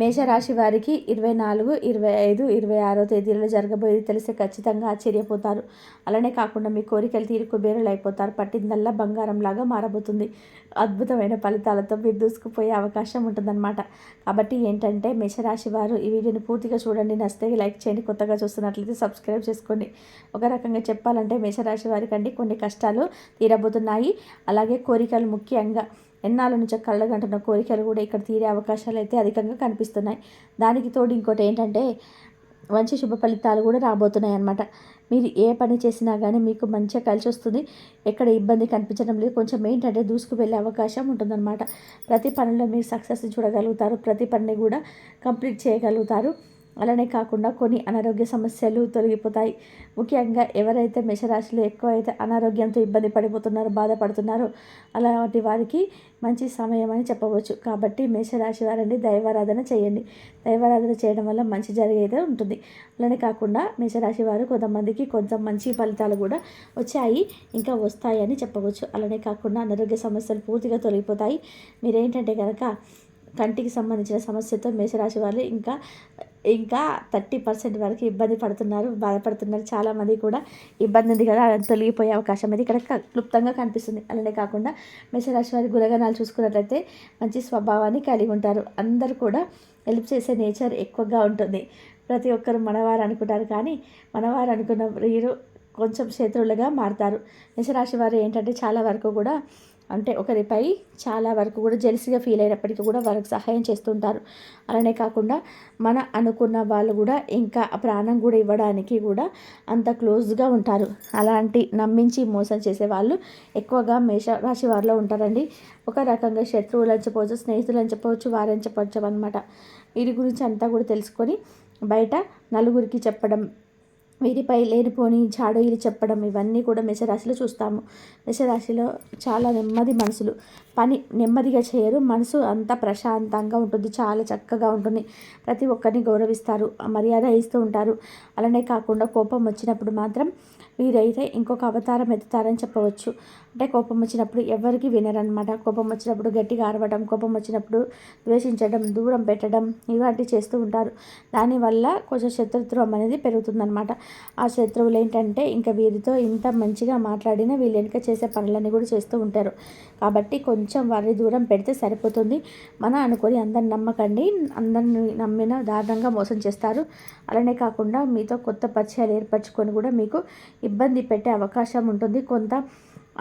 మేషరాశి వారికి ఇరవై నాలుగు ఇరవై ఐదు ఇరవై ఆరో తేదీలలో జరగబోయేది తెలిస్తే ఖచ్చితంగా ఆశ్చర్యపోతారు. అలానే కాకుండా మీ కోరికలు తీరు కుబేరులు అయిపోతారు. పట్టిందల్లా బంగారంలాగా మారబోతుంది. అద్భుతమైన ఫలితాలతో మీరు దూసుకుపోయే అవకాశం ఉంటుందన్నమాట. కాబట్టి ఏంటంటే మేషరాశి వారు ఈ వీడియోని పూర్తిగా చూడండి. నచ్చితే లైక్ చేయండి. కొత్తగా చూస్తున్నట్లయితే సబ్స్క్రైబ్ చేసుకోండి. ఒక రకంగా చెప్పాలంటే మేషరాశి వారికండి కొన్ని కష్టాలు తీరబోతున్నాయి. అలాగే కోరికలు ముఖ్యంగా ఎన్నాళ్ళ నుంచో కళ్ళగంటున్న కోరికలు కూడా ఇక్కడ తీరే అవకాశాలు అయితే అధికంగా కనిపిస్తున్నాయి. దానికి తోడు ఇంకోటి ఏంటంటే మంచి శుభ ఫలితాలు కూడా రాబోతున్నాయి అన్నమాట. మీరు ఏ పని చేసినా కానీ మీకు మంచిగా కలిసి వస్తుంది. ఎక్కడ ఇబ్బంది కనిపించడం లేదు. కొంచెం ఏంటంటే దూసుకు వెళ్ళే అవకాశం ఉంటుందన్నమాట. ప్రతి పనిలో మీరు సక్సెస్ చూడగలుగుతారు. ప్రతి పనిని కూడా కంప్లీట్ చేయగలుగుతారు. అలానే కాకుండా కొన్ని అనారోగ్య సమస్యలు తొలగిపోతాయి. ముఖ్యంగా ఎవరైతే మేషరాశిలో ఎక్కువ అయితే అనారోగ్యంతో ఇబ్బంది పడిపోతున్నారో బాధపడుతున్నారో అలాంటి వారికి మంచి సమయం అని చెప్పవచ్చు. కాబట్టి మేషరాశి వారండి దైవారాధన చేయండి. దైవారాధన చేయడం వల్ల మంచి జరిగేదే ఉంటుంది. అలానే కాకుండా మేషరాశి వారు కొంతమందికి కొంచెం మంచి ఫలితాలు కూడా వచ్చాయి ఇంకా వస్తాయి అని చెప్పవచ్చు. అలానే కాకుండా అనారోగ్య సమస్యలు పూర్తిగా తొలగిపోతాయి. మీరేంటంటే కనుక కంటికి సంబంధించిన సమస్యతో మేషరాశి వాళ్ళు ఇంకా ఇంకా థర్టీ పర్సెంట్ వరకు ఇబ్బంది పడుతున్నారు బాధపడుతున్నారు చాలామంది కూడా. ఇబ్బంది ఉంది కదా అది తొలగిపోయే అవకాశం అనేది ఇక్కడ క్లుప్తంగా కనిపిస్తుంది. అలానే కాకుండా మేషరాశి వారి గుణగణాలు చూసుకున్నట్లయితే మంచి స్వభావాన్ని కలిగి ఉంటారు. అందరూ కూడా హెల్ప్ చేసే నేచర్ ఎక్కువగా ఉంటుంది. ప్రతి ఒక్కరు మనవారు అనుకుంటారు కానీ మనవారు అనుకున్న వీరు కొంచెం శత్రువులుగా మారుతారు. మేషరాశి వారు ఏంటంటే చాలా వరకు కూడా అంటే ఒకరిపై చాలా వరకు కూడా జెల్సీగా ఫీల్ అయినప్పటికీ కూడా వారికి సహాయం చేస్తుంటారు. అలానే కాకుండా మన అనుకున్న వాళ్ళు కూడా ఇంకా ప్రాణం కూడా ఇవ్వడానికి కూడా అంత క్లోజ్గా ఉంటారు. అలాంటి నమ్మించి మోసం చేసే వాళ్ళు ఎక్కువగా మేష రాశి వారిలో ఉంటారండి. ఒక రకంగా శత్రువులు అని చెప్పవచ్చు స్నేహితులు అని చెప్పవచ్చు వారని చెప్పవచ్చు అనమాట వీరి గురించి అంతా కూడా తెలుసుకొని బయట నలుగురికి చెప్పడం వీరిపై లేనిపోని జాడోయిలు చెప్పడం ఇవన్నీ కూడా మేషరాశిలో చూస్తాము. మేషరాశిలో చాలా నెమ్మది మనసులు. పని నెమ్మదిగా చేయరు. మనసు అంత ప్రశాంతంగా ఉంటుంది. చాలా చక్కగా ఉంటుంది. ప్రతి ఒక్కరిని గౌరవిస్తారు. మర్యాద ఇస్తూ ఉంటారు. అలానే కాకుండా కోపం వచ్చినప్పుడు మాత్రం వీరైతే ఇంకొక అవతారం ఎత్తుతారని చెప్పవచ్చు. అంటే కోపం వచ్చినప్పుడు ఎవరికి వినరనమాట కోపం వచ్చినప్పుడు గట్టిగా అరవడం కోపం వచ్చినప్పుడు ద్వేషించడం దూరం పెట్టడం ఇలాంటివి చేస్తూ ఉంటారు. దానివల్ల కొంచెం శత్రుత్వం అనేది పెరుగుతుందనమాట ఆ శత్రువులు ఏంటంటే ఇంకా వీరితో ఇంత మంచిగా మాట్లాడినా వీళ్ళు వెనుక చేసే పనులన్నీ కూడా చేస్తూ ఉంటారు. కాబట్టి కొంచెం కొంచెం వారి దూరం పెడితే సరిపోతుంది. మన అనుకొని అందరిని నమ్మకండి. అందరిని నమ్మిన దారుణంగా మోసం చేస్తారు. అలానే కాకుండా మీతో కొత్త పరిచయాలు ఏర్పరచుకొని కూడా మీకు ఇబ్బంది పెట్టే అవకాశం ఉంటుంది. కొంత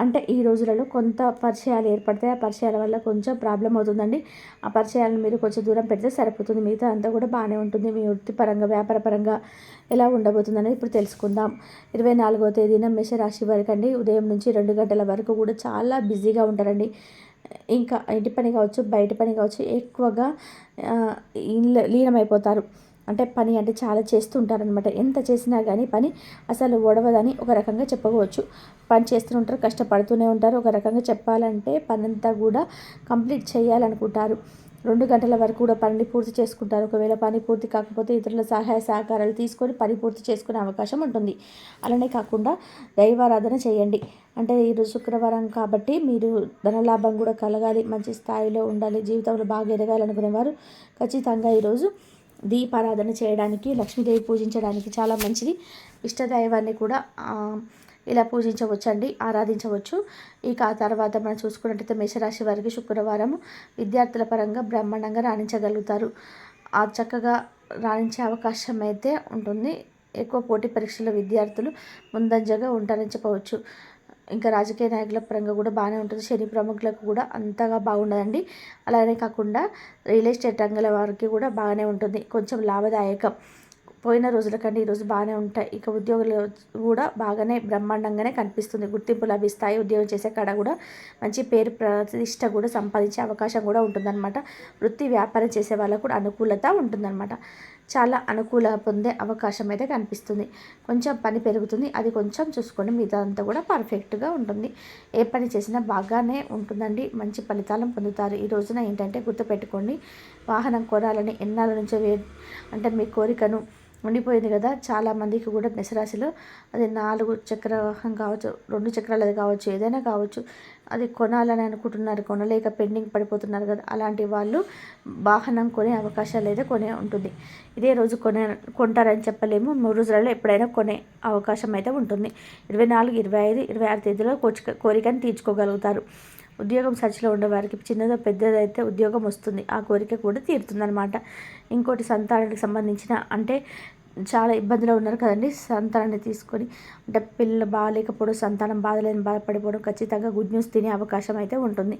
అంటే ఈ రోజులలో కొంత పరిచయాలు ఏర్పడతాయి. ఆ పరిచయాల వల్ల కొంచెం ప్రాబ్లం అవుతుందండి. ఆ పరిచయాలను మీరు కొంచెం దూరం పెడితే సరిపోతుంది. మిగతా అంతా కూడా బాగానే ఉంటుంది. మీ వృత్తిపరంగా వ్యాపారపరంగా ఎలా ఉండబోతుంది అనేది ఇప్పుడు తెలుసుకుందాం. ఇరవై నాలుగో తేదీన మేషరాశి వరకు అండి ఉదయం నుంచి రెండు గంటల వరకు కూడా చాలా బిజీగా ఉంటారండి. ఇంకా ఇంటి పని కావచ్చు బయట పని కావచ్చు ఎక్కువగా లీనమైపోతారు. అంటే పని అంటే చాలా చేస్తూ ఉంటారనమాట ఎంత చేసినా కానీ పని అసలు ఒడవదని ఒక రకంగా చెప్పుకోవచ్చు పని చేస్తూ ఉంటారు కష్టపడుతూనే ఉంటారు. ఒక రకంగా చెప్పాలంటే పని అంతా కూడా కంప్లీట్ చేయాలనుకుంటారు. రెండు గంటల వరకు కూడా పనిని పూర్తి చేసుకుంటారు. ఒకవేళ పని పూర్తి కాకపోతే ఇతరుల సహాయ సహకారాలు తీసుకొని పని పూర్తి చేసుకునే అవకాశం ఉంటుంది. అలానే కాకుండా దైవారాధన చేయండి. అంటే ఈరోజు శుక్రవారం కాబట్టి మీరు ధనలాభం కూడా కలగాలి మంచి స్థాయిలో ఉండాలి జీవితంలో బాగా ఎదగాలనుకునేవారు ఖచ్చితంగా ఈరోజు దీపారాధన చేయడానికి లక్ష్మీదేవి పూజించడానికి చాలా మంచిది. ఇష్టదైవాన్ని కూడా ఇలా పూజించవచ్చు అండి ఆరాధించవచ్చు. ఇక ఆ తర్వాత మనం చూసుకున్నట్టయితే మేషరాశి వారికి శుక్రవారం విద్యార్థుల పరంగా బ్రహ్మాండంగా రాణించగలుగుతారు. ఆ చక్కగా రాణించే అవకాశం అయితే ఉంటుంది. ఎక్కువ పోటీ పరీక్షల విద్యార్థులు ముందంజగా ఉంటారని చెప్పవచ్చు. ఇంకా రాజకీయ నాయకుల పరంగా కూడా బాగానే ఉంటుంది. శని ప్రముఖులకు కూడా అంతగా బాగుండదండి. అలానే కాకుండా రియల్ ఎస్టేట్ రంగాల వారికి కూడా బాగానే ఉంటుంది. కొంచెం లాభదాయకం. పోయిన రోజుల కంటే ఈరోజు బాగానే ఉంటాయి. ఇక ఉద్యోగులు కూడా బాగానే బ్రహ్మాండంగానే కనిపిస్తుంది. గుర్తింపు లభిస్తాయి. ఉద్యోగం చేసే కాడ కూడా మంచి పేరు ప్రతిష్ట కూడా సంపాదించే అవకాశం కూడా ఉంటుందన్నమాట. వృత్తి వ్యాపారం చేసే వాళ్ళకు కూడా అనుకూలత ఉంటుందన్నమాట. చాలా అనుకూల పొందే అవకాశం అయితే కనిపిస్తుంది. కొంచెం పని పెరుగుతుంది. అది కొంచెం చూసుకోండి. మిగతా అంతా కూడా పర్ఫెక్ట్గా ఉంటుంది. ఏ పని చేసినా బాగానే ఉంటుందండి. మంచి ఫలితాలను పొందుతారు. ఈ రోజున ఏంటంటే గుర్తుపెట్టుకోండి. వాహనం కొనాలని ఎన్నాళ్ళ నుంచో అంటే మీ కోరికను ఉండిపోయింది కదా. చాలామందికి కూడా మెసరాశిలో అది నాలుగు చక్ర వాహనం కావచ్చు రెండు చక్రాలది కావచ్చు ఏదైనా కావచ్చు అది కొనాలని అనుకుంటున్నారు. కొనలేక పెండింగ్ పడిపోతున్నారు కదా. అలాంటి వాళ్ళు వాహనం కొనే అవకాశాలు అయితే కొనే ఉంటుంది. ఇదే రోజు కొనే కొంటారని చెప్పలేము. మూడు రోజులలో ఎప్పుడైనా కొనే అవకాశం అయితే ఉంటుంది. ఇరవై నాలుగు ఇరవై ఐదు ఇరవై ఆరు తేదీలో కోరికను తీర్చుకోగలుగుతారు. ఉద్యోగం సర్చ్లో ఉండే వారికి చిన్నదో పెద్దదైతే ఉద్యోగం వస్తుంది. ఆ కోరిక కూడా తీరుతుందనమాట ఇంకోటి సంతానానికి సంబంధించిన అంటే చాలా ఇబ్బందిలో ఉన్నారు కదండి. సంతానాన్ని తీసుకొని అంటే పిల్లలు బాగాలేకపోవడం సంతానం బాధలేని బాధపడిపోవడం ఖచ్చితంగా గుడ్ న్యూస్ తినే అవకాశం అయితే ఉంటుంది.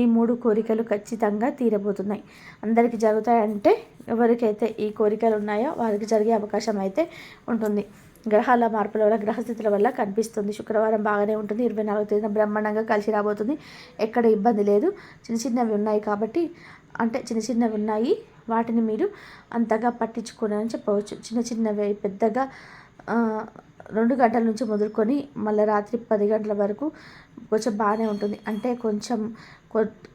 ఈ మూడు కోరికలు ఖచ్చితంగా తీరబోతున్నాయి. అందరికీ జరుగుతాయంటే ఎవరికైతే ఈ కోరికలు ఉన్నాయో వారికి జరిగే అవకాశం అయితే ఉంటుంది. గ్రహాల మార్పుల వల్ల గ్రహస్థితుల వల్ల కనిపిస్తుంది. శుక్రవారం బాగానే ఉంటుంది. ఇరవై నాలుగు తేదీన బ్రహ్మాండంగా కలిసి రాబోతుంది. ఎక్కడ ఇబ్బంది లేదు. చిన్న చిన్నవి ఉన్నాయి కాబట్టి అంటే చిన్న చిన్నవి ఉన్నాయి. వాటిని మీరు అంతగా పట్టించుకోనని చెప్పవచ్చు. చిన్న చిన్నవి పెద్దగా రెండు గంటల నుంచి మొదలుకొని మళ్ళీ రాత్రి పది గంటల వరకు కొంచెం బాగానే ఉంటుంది. అంటే కొంచెం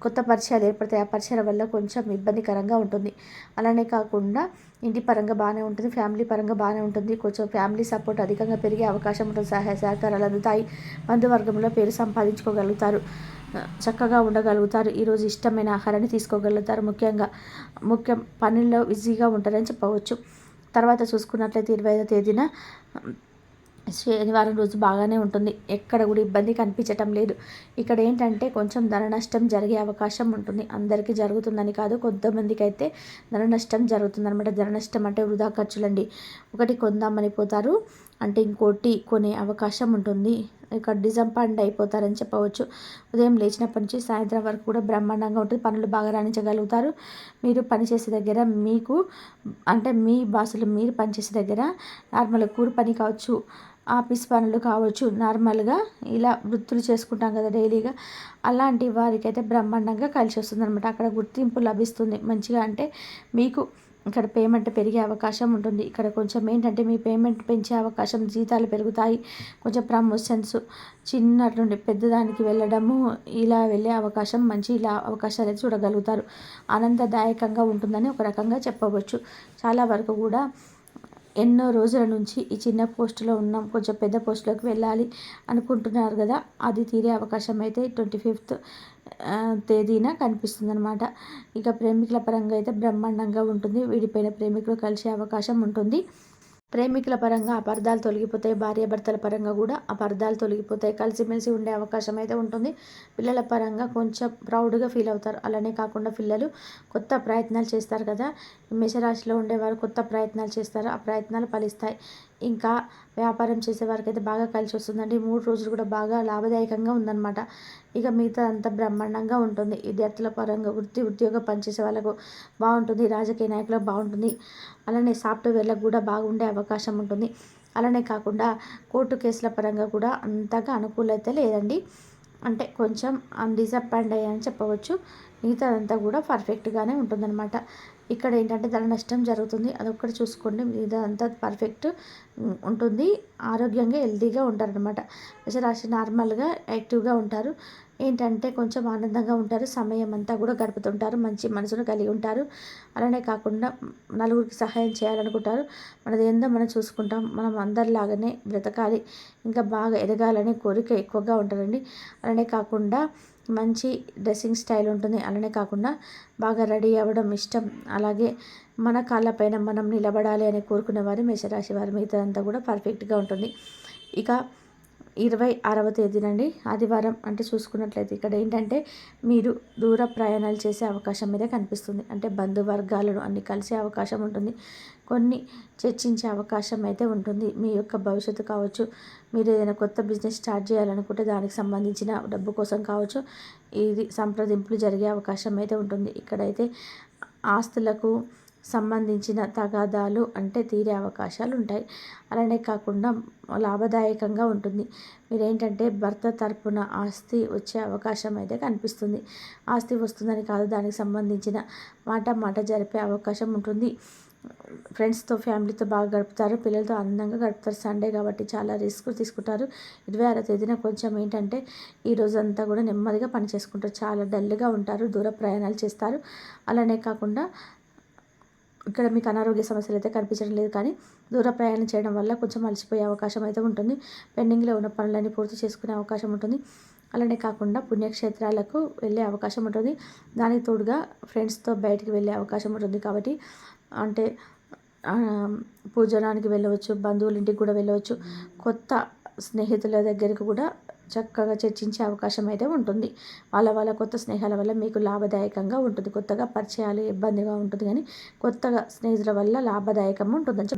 కొత్త పరిచయాలు ఏర్పడతాయి ఆ పరిచయాల వల్ల కొంచెం ఇబ్బందికరంగా ఉంటుంది. అలానే కాకుండా ఇంటి పరంగా బాగానే ఉంటుంది. ఫ్యామిలీ పరంగా బాగానే ఉంటుంది. కొంచెం ఫ్యామిలీ సపోర్ట్ అధికంగా పెరిగే అవకాశం ఉంటుంది. సహాయ సహకారాలు అందుతాయి. బంధువర్గంలో పేరు సంపాదించుకోగలుగుతారు. చక్కగా ఉండగలుగుతారు. ఈరోజు ఇష్టమైన ఆహారాన్ని తీసుకోగలుగుతారు ముఖ్యంగా. ముఖ్యం పనుల్లో బిజీగా ఉంటారని చెప్పవచ్చు. తర్వాత చూసుకున్నట్లయితే ఇరవై ఐదో తేదీన శనివారం రోజు బాగానే ఉంటుంది. ఎక్కడ కూడా ఇబ్బంది కనిపించటం లేదు. ఇక్కడ ఏంటంటే కొంచెం ధన నష్టం జరిగే అవకాశం ఉంటుంది. అందరికీ జరుగుతుందని కాదు కొంతమందికి అయితే ధన నష్టం జరుగుతుందన్నమాట. ధన నష్టం అంటే వృధా ఖర్చులండి. ఒకటి కొందామని పోతారు. అంటే ఇంకోటి కొనే అవకాశం ఉంటుంది. ఇక్కడ డిజంపాండ్ అయిపోతారని చెప్పవచ్చు. ఉదయం లేచినప్పటి నుంచి సాయంత్రం వరకు కూడా బ్రహ్మాండంగా ఉంటుంది. పనులు బాగా రాణించగలుగుతారు. మీరు పనిచేసే దగ్గర మీకు అంటే మీ బాసులు మీరు పనిచేసే దగ్గర నార్మల్ కూర పని కావచ్చు ఆఫీస్ పనులు కావచ్చు నార్మల్గా ఇలా వృత్తులు చేసుకుంటాం కదా డైలీగా. అలాంటి వారికైతే బ్రహ్మాండంగా కలిసి వస్తుంది అనమాట అక్కడ గుర్తింపు లభిస్తుంది మంచిగా. అంటే మీకు ఇక్కడ పేమెంట్ పెరిగే అవకాశం ఉంటుంది. ఇక్కడ కొంచెం ఏంటంటే మీ పేమెంట్ పెంచే అవకాశం జీతాలు పెరుగుతాయి. కొంచెం ప్రమోషన్స్ చిన్న నుండి పెద్దదానికి వెళ్ళడము ఇలా వెళ్ళే అవకాశం మంచి ఇలా అవకాశాలు చూడగలుగుతారు. ఆనందదాయకంగా ఉంటుందని ఒక రకంగా చెప్పవచ్చు. చాలా వరకు కూడా ఎన్నో రోజుల నుంచి ఈ చిన్న పోస్టులో ఉన్నాం. కొంచెం పెద్ద పోస్టులోకి వెళ్ళాలి అనుకుంటున్నారు కదా. అది తీరే అవకాశం అయితే ట్వంటీ ఫిఫ్త్ తేదీన కనిపిస్తుంది అనమాట ఇక ప్రేమికుల పరంగా అయితే బ్రహ్మాండంగా ఉంటుంది. విడిపోయిన ప్రేమికులు కలిసే అవకాశం ఉంటుంది. ప్రేమికుల పరంగా అపార్థాలు తొలగిపోతాయి భార్యాభర్తల పరంగా కూడా అపార్థాలు తొలగిపోతాయి. కలిసిమెలిసి ఉండే అవకాశం అయితే ఉంటుంది. పిల్లల పరంగా కొంచెం ప్రౌడ్గా ఫీల్ అవుతారు. అలానే కాకుండా పిల్లలు కొత్త ప్రయత్నాలు చేస్తారు కదా. మేషరాశిలో ఉండేవారు కొత్త ప్రయత్నాలు చేస్తారు. ఆ ప్రయత్నాలు ఫలిస్తాయి. ఇంకా వ్యాపారం చేసే వారికి అయితే బాగా కలిసి వస్తుందండి. మూడు రోజులు కూడా బాగా లాభదాయకంగా ఉందన్నమాట. ఇక మిగతా అంతా బ్రహ్మాండంగా ఉంటుంది. విద్యార్థుల పరంగా వృత్తి ఉద్యోగం పనిచేసే వాళ్ళకు బాగుంటుంది. రాజకీయ నాయకులకు బాగుంటుంది. అలానే సాఫ్ట్వేర్లకు కూడా బాగుండే అవకాశం ఉంటుంది. అలానే కాకుండా కోర్టు కేసుల పరంగా కూడా అంతగా అనుకూలత లేదండి. అంటే కొంచెం డిసప్పాయింట్ అయ్యాయని చెప్పవచ్చు. మిగతాదంతా కూడా పర్ఫెక్ట్గానే ఉంటుందన్నమాట. ఇక్కడ ఏంటంటే ధన నష్టం జరుగుతుంది. అదొక్కటి చూసుకోండి. ఇదంతా పర్ఫెక్ట్ ఉంటుంది. ఆరోగ్యంగా హెల్తీగా ఉంటారనమాట మేషరాశి నార్మల్గా యాక్టివ్గా ఉంటారు. ఏంటంటే కొంచెం ఆనందంగా ఉంటారు. సమయం అంతా కూడా గడుపుతుంటారు. మంచి మనసును కలిగి ఉంటారు. అలానే కాకుండా నలుగురికి సహాయం చేయాలనుకుంటారు. మనది ఏందో మనం చూసుకుంటాం. మనం అందరిలాగానే బ్రతకాలి. ఇంకా బాగా ఎదగాలనే కోరిక ఎక్కువగా ఉంటారండి అలానే కాకుండా మంచి డ్రెస్సింగ్ స్టైల్ ఉంటుంది. అలానే కాకుండా బాగా రెడీ అవ్వడం ఇష్టం. అలాగే మన కాళ్ళపైన మనం నిలబడాలి అని కోరుకునే వారు మేషరాశి వారి మిగతాదంతా కూడా పర్ఫెక్ట్గా ఉంటుంది. ఇక ఇరవై ఆరవ తేదీనండి. ఆదివారం అంటే చూసుకున్నట్లయితే ఇక్కడ ఏంటంటే మీరు దూర ప్రయాణాలు చేసే అవకాశం మీద కనిపిస్తుంది. అంటే బంధువర్గాలను అన్ని కలిసే అవకాశం ఉంటుంది. కొన్ని చర్చించే అవకాశం అయితే ఉంటుంది. మీ యొక్క భవిష్యత్తు కావచ్చు మీరు ఏదైనా కొత్త బిజినెస్ స్టార్ట్ చేయాలనుకుంటే దానికి సంబంధించిన డబ్బు కోసం కావచ్చు ఇది సంప్రదింపులు జరిగే అవకాశం అయితే ఉంటుంది. ఇక్కడైతే ఆస్తులకు సంబంధించిన తగాదాలు అంటే తీరే అవకాశాలు ఉంటాయి అలానే కాకుండా లాభదాయకంగా ఉంటుంది. మీరేంటంటే భర్త తరపున ఆస్తి వచ్చే అవకాశం అయితే కనిపిస్తుంది. ఆస్తి వస్తుందని కాదు దానికి సంబంధించిన మాట మాట జరిపే అవకాశం ఉంటుంది. ఫ్రెండ్స్తో ఫ్యామిలీతో బాగా గడుపుతారు. పిల్లలతో అందంగా గడుపుతారు. సండే కాబట్టి చాలా రిస్క్ తీసుకుంటారు. ఇరవై ఆరో తేదీన కొంచెం ఏంటంటే ఈ రోజంతా కూడా నెమ్మదిగా పని చేసుకుంటారు. చాలా డల్గా ఉంటారు. దూర ప్రయాణాలు చేస్తారు. అలానే కాకుండా ఇక్కడ మీకు అనారోగ్య సమస్యలు అయితే కనిపించడం లేదు కానీ దూర ప్రయాణం చేయడం వల్ల కొంచెం అలసిపోయే అవకాశం అయితే ఉంటుంది. పెండింగ్లో ఉన్న పనులన్నీ పూర్తి చేసుకునే అవకాశం ఉంటుంది. అలానే కాకుండా పుణ్యక్షేత్రాలకు వెళ్ళే అవకాశం ఉంటుంది. దానికి తోడుగా ఫ్రెండ్స్తో బయటికి వెళ్ళే అవకాశం ఉంటుంది కాబట్టి అంటే పూజనానికి వెళ్ళవచ్చు బంధువుల ఇంటికి కూడా వెళ్ళవచ్చు. కొత్త స్నేహితుల దగ్గరికి కూడా చక్కగా చర్చించే అవకాశం అయితే ఉంటుంది. వాళ్ళ వాళ్ళ కొత్త స్నేహాల వల్ల మీకు లాభదాయకంగా ఉంటుంది. కొత్తగా పరిచయాలు ఇబ్బందిగా ఉంటుంది. కానీ కొత్తగా స్నేహితుల వల్ల లాభదాయకం ఉంటుందని